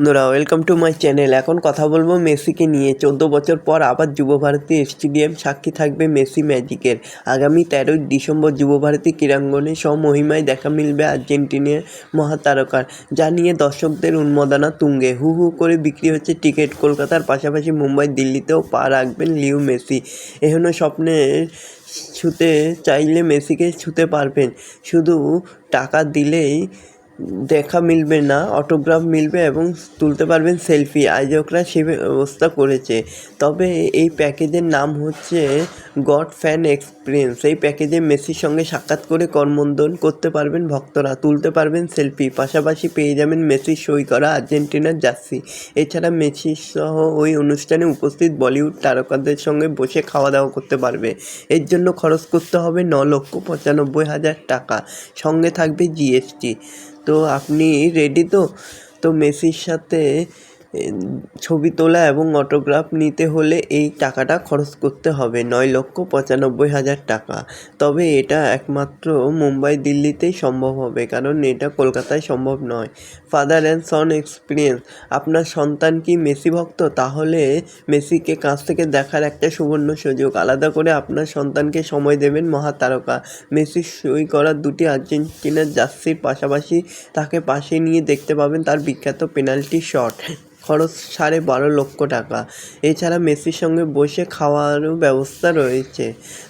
বন্ধুরা welcome to my channel এখন কথা বলব মেসিকে নিয়ে। চোদ্দ বছর পর আবার যুবভারতী স্টেডিয়াম সাক্ষী থাকবে মেসি ম্যাজিকের। আগামী তেরোই ডিসেম্বর যুবভারতী ক্রীড়াঙ্গনে স্বমহিমায় দেখা মিলবে আর্জেন্টিনার মহাতারকার। যা নিয়ে দর্শকদের উন্মাদনা তুঙ্গে। হু হু করে বিক্রি হচ্ছে টিকিট। কলকাতার পাশাপাশি মুম্বাই, দিল্লিতেও পা রাখবেন লিও মেসি। এখনও স্বপ্নের ছুতে চাইলে মেসিকে ছুতে পারবেন। শুধু টাকা দিলেই দেখা মিলবে না অটোগ্রাফ মিলবে এবং তুলতে পারবেন সেলফি আয়োজকরা সে ব্যবস্থা করেছে। তবে এই প্যাকেজের নাম হচ্ছে গড ফ্যান এক্সপিরিয়েন্স এই প্যাকেজে মেসির সঙ্গে সাক্ষাৎ করে করমন্দন করতে পারবেন ভক্তরা, তুলতে পারবেন সেলফি পাশাপাশি পেয়ে যাবেন মেসির সই করা আর্জেন্টিনার জার্সি। এছাড়া মেসি সহ ওই অনুষ্ঠানে উপস্থিত বলিউড তারকাদের সঙ্গে বসে খাওয়া দাওয়া করতে পারবে। এর জন্য খরচ করতে হবে ন লক্ষ পঁচানব্বই হাজার টাকা। সঙ্গে থাকবে জিএসটি তো আপনি রেডি তো? তো মেসির সাথে ছবি তোলা এবং অটোগ্রাফ নিতে হলে এই টাকাটা খরচ করতে হবে। নয় লক্ষ পঁচানব্বই হাজার টাকা। তবে এটা একমাত্র মুম্বাই দিল্লিতেই সম্ভব হবে, কারণ এটা কলকাতায় সম্ভব নয়। Father and son experience. আপনার সন্তান কি মেসি ভক্ত? তাহলে মেসিকে কাছ থেকে দেখার একটা সুবর্ণ সুযোগ। আলাদা করে আপনার সন্তানকে সময় দেবেন মহাতারকা। মেসির সই করা দুটি আর্জেন্টিনার জার্সির পাশাপাশি তাকে পাশে নিয়ে দেখতে পাবেন তার বিখ্যাত পেনাল্টি শট। খরচ সাড়ে বারো লক্ষ টাকা। এছাড়া মেসির সঙ্গে বসে খাওয়ারও ব্যবস্থা রয়েছে।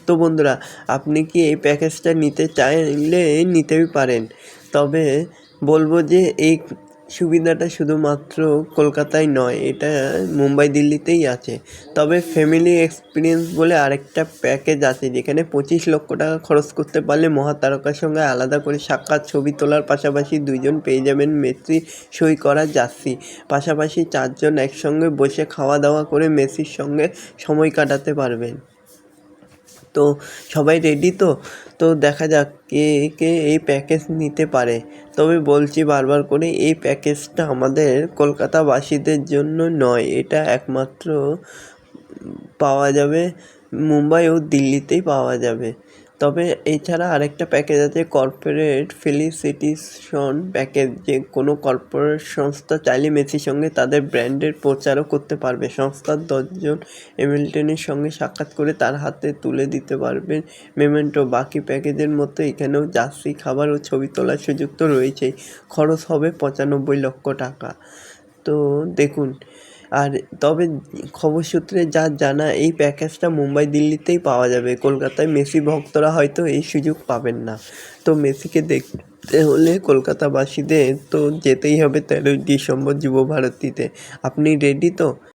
তো বন্ধুরা, আপনি কি এই প্যাকেজটা নিতে চাইলে নিতেই পারেন। তবে বলব যে এই সুবিধাটা শুধুমাত্র কলকাতায় নয়, এটা মুম্বাই দিল্লিতেই আছে। তবে ফ্যামিলি এক্সপিরিয়েন্স বলে আরেকটা প্যাকেজ আছে, যেখানে পঁচিশ লক্ষ টাকা খরচ করতে পারলে মহাতারকার সঙ্গে আলাদা করে সাক্ষাৎ ছবি তোলার পাশাপাশি দুইজন পেয়ে যাবেন মেসি সই করা জার্সি। পাশাপাশি চারজন একসঙ্গে বসে খাওয়া দাওয়া করে মেসির সঙ্গে সময় কাটাতে পারবেন। তো সবাই রেডি তো? তো দেখা যাক কে কে এই প্যাকেজ নিতে পারে। তবে বলছি বারবার করে, এই প্যাকেজটা আমাদের কলকাতাবাসীদের জন্য নয়। এটা একমাত্র পাওয়া যাবে, মুম্বাই ও দিল্লিতেই পাওয়া যাবে। তবে এছাড়া আরেকটা প্যাকেজ আছে কর্পোরেট ফেলিসিটেশন প্যাকেজ যে কোনো কর্পোরেট সংস্থা চাইলে মেসির সঙ্গে তাদের ব্র্যান্ডের প্রচারও করতে পারবে। সংস্থার দশজন এমিলটনের সঙ্গে সাক্ষাৎ করে তার হাতে তুলে দিতে পারবেন মেমেন্টো বাকি প্যাকেজের মতো এখানেও জার্সি খাবার ও ছবি তোলার সুযোগ তো রয়েছেই। খরচ হবে পঁচানব্বই লক্ষ টাকা। তো দেখুন আর তবে খবর সূত্রে যা জানা, এই প্যাকেজটা মুম্বাই দিল্লিতেই পাওয়া যাবে। কলকাতায় মেসি ভক্তরা হয়তো এই সুযোগ পাবেন না। তো মেসিকে দেখতে হলে কলকাতাবাসীদের তো যেতেই হবে তেরোই ডিসেম্বর যুবভারতীতে আপনি রেডি তো?